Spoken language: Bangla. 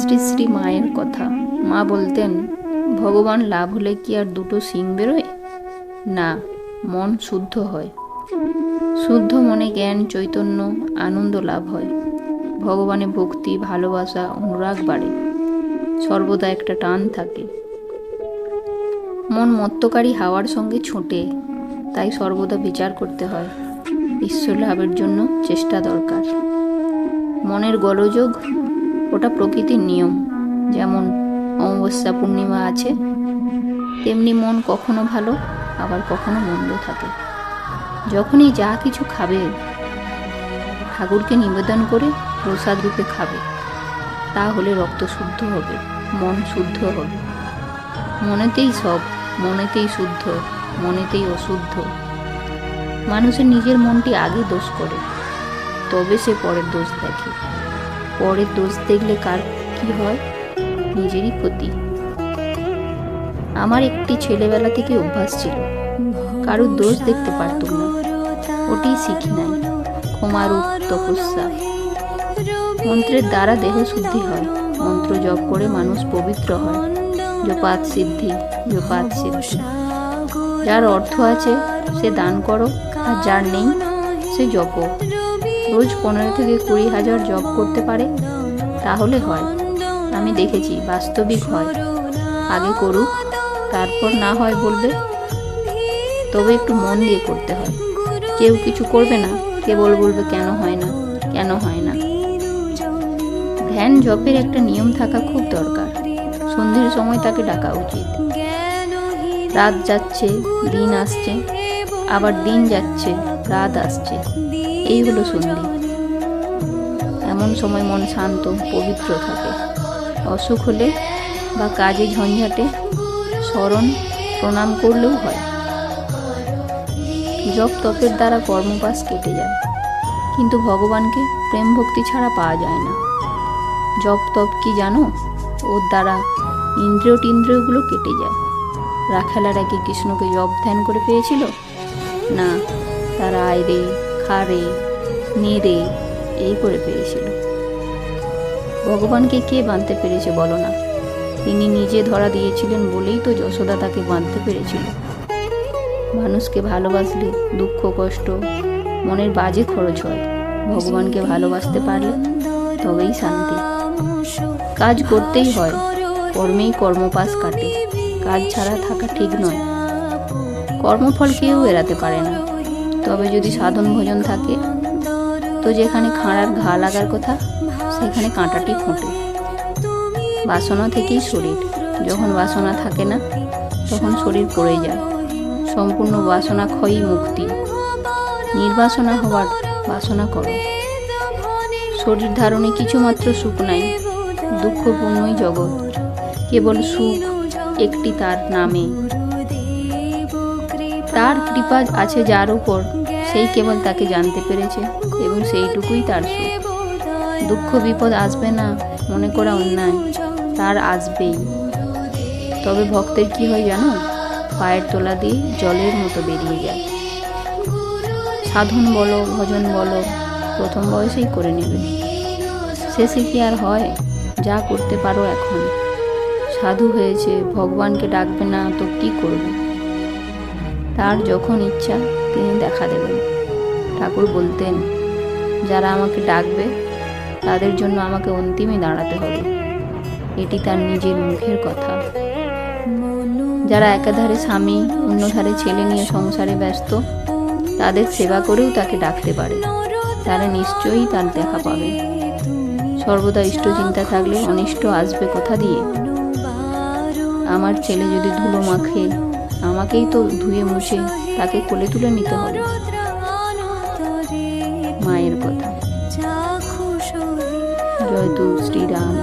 শ্রী শ্রী মায়ের কথা। মা বলতেন, ভগবান লাভ হলে কি আর দুটো সিং বেরোয়? না, মন শুদ্ধ হয়। শুদ্ধ মনে জ্ঞান, চৈতন্য, আনন্দ লাভ হয়। ভগবানে ভক্তি, ভালোবাসা, অনুরাগ বাড়ে। সর্বদা একটা টান থাকে। মন মত্তকারী হাওয়ার সঙ্গে ছোটে, তাই সর্বদা বিচার করতে হয়। ঈশ্বর লাভের জন্য চেষ্টা দরকার। মনের গোলযোগ ওটা প্রকৃতির নিয়ম। যেমন অমাবস্যা পূর্ণিমা আছে, তেমনি মন কখনো ভালো, আবার কখনো মন্দ থাকে। যখনই যা কিছু খাবে, ঠাকুরকে নিবেদন করে প্রসাদ রূপে খাবে, তাহলে রক্ত শুদ্ধ হবে, মন শুদ্ধ হবে। মনেতেই সব, মনেতেই শুদ্ধ, মনেতেই অশুদ্ধ। মানুষের নিজের মনটি আগে দোষ করে, তবে সে পরের দোষ দেখে। পরের দোষ দেখলে কার কি হয়? নিজেরই ক্ষতি। আমার একটি ছেলেবেলা থেকে অভ্যাস ছিল কারোর দোষ দেখতে পারতুম না। ওটি শিখি নাই। ক্ষমারূপ তপস্যা। মন্ত্রের দ্বারা দেহ শুদ্ধি হয়, মন্ত্র জপ করে মানুষ পবিত্র হয়। জপাত সিদ্ধি জপাত সিদ্ধি। যার অর্থ আছে, সে দান করো, আর যার নেই, সে জপ। রোজ পনেরো থেকে কুড়ি হাজার জব করতে পারে, তাহলে হয়। আমি দেখেছি, বাস্তবিক হয়। আগে করুক তারপর না হয় বলবে। তবে একটু মন দিয়ে করতে হয়। কেউ কিছু করবে না, কেবল বলবে কেন হয় না, কেন হয় না। ধ্যান জপের একটা নিয়ম থাকা খুব দরকার। সন্ধ্যের সময় তাকে ডাকা উচিত। রাত যাচ্ছে, দিন আসছে, আবার দিন যাচ্ছে, রাত আসছে। এই হলো সন্ধি এমন সময় মন শান্ত, পবিত্র থাকে। অসুখ হলে বা কাজে ঝঞ্ঝাটে স্মরণ প্রণাম করলেও হয়। জপ তপের দ্বারা কর্মপাস কেটে যায়। কিন্তু ভগবানকে প্রেম ভক্তি ছাড়া পাওয়া যায় না। জপ তপ কি জানো? ওর দ্বারা ইন্দ্রিয় টিন্দ্রিয়গুলো কেটে যায়। রাখালারা কি কৃষ্ণকে জপ ধ্যান করে পেয়েছিল? না, তারা আয় রে খা নেড়ে এই করে পেয়েছিল ভগবানকে কে বাঁধতে পেরেছে বলো না। তিনি নিজে ধরা দিয়েছিলেন বলেই তো যশোদা তাকে বাঁধতে পেরেছিল। মানুষকে ভালোবাসলে দুঃখ, কষ্ট, মনের বাজে খরচ হয়। ভগবানকে ভালোবাসতে পারলে তবেই শান্তি। কাজ করতেই হয়, কর্মেই কর্মপাস কাটে। কাজ ছাড়া থাকা ঠিক নয়। কর্মফল কেউ এড়াতে পারে না। তবে যদি সাধন ভোজন থাকে, তো যেখানে খাঁড়ার ঘা লাগার কথা, সেখানে কাঁটাটি ফোটে। বাসনা থেকেই শরীর। যখন বাসনা থাকে না, তখন শরীর পড়ে যায়। সম্পূর্ণ বাসনা ক্ষয়ই মুক্তি। নির্বাসনা হওয়ার বাসনা করো। শরীর ধারণে কিছুমাত্র সুখ নাই। দুঃখপূর্ণই জগৎ। কেবল সুখ একটি তার নামে। তার কৃপা আছে যার উপর, সেই কেবল তাকে জানতে পেরেছে এবং সেইটুকুই তার সুখ। দুঃখ, বিপদ আসবে না মনে করা অন্যায়, তার আসবেই। তবে ভক্তের কি হয় জানো? পায়ের তোলা দিয়ে জলের মতো বেরিয়ে যায়। সাধন বলো, ভজন বলো, প্রথম বয়সেই করে নেবে। শেষে কি আর হয়? যা করতে পারো এখন। সাধু হয়েছে, ভগবানকে ডাকবে না, তো কি করবে? তার যখন ইচ্ছা তিনি দেখা দেবেন। ঠাকুর বলতেন, যারা আমাকে ডাকবে, তাদের জন্য আমাকে অন্তিমে দাঁড়াতে হবে। এটি তার নিজের মুখের কথা। যারা একাধারে স্বামী, অন্যধারে ছেলে নিয়ে সংসারে ব্যস্ত, তাদের সেবা করেও তাকে ডাকতে পারে। তারা নিশ্চয়ই তার দেখা পাবে। সর্বদা ইষ্ট চিন্তা থাকলে অনিষ্ট আসবে কথা দিয়ে। আমার ছেলে যদি ধুলো মাখে আমাকেই তো ধুয়ে মুছে তাকে কোলে তুলে নিতে হবে। মায়ের কথা। জয় তু শ্রীরাম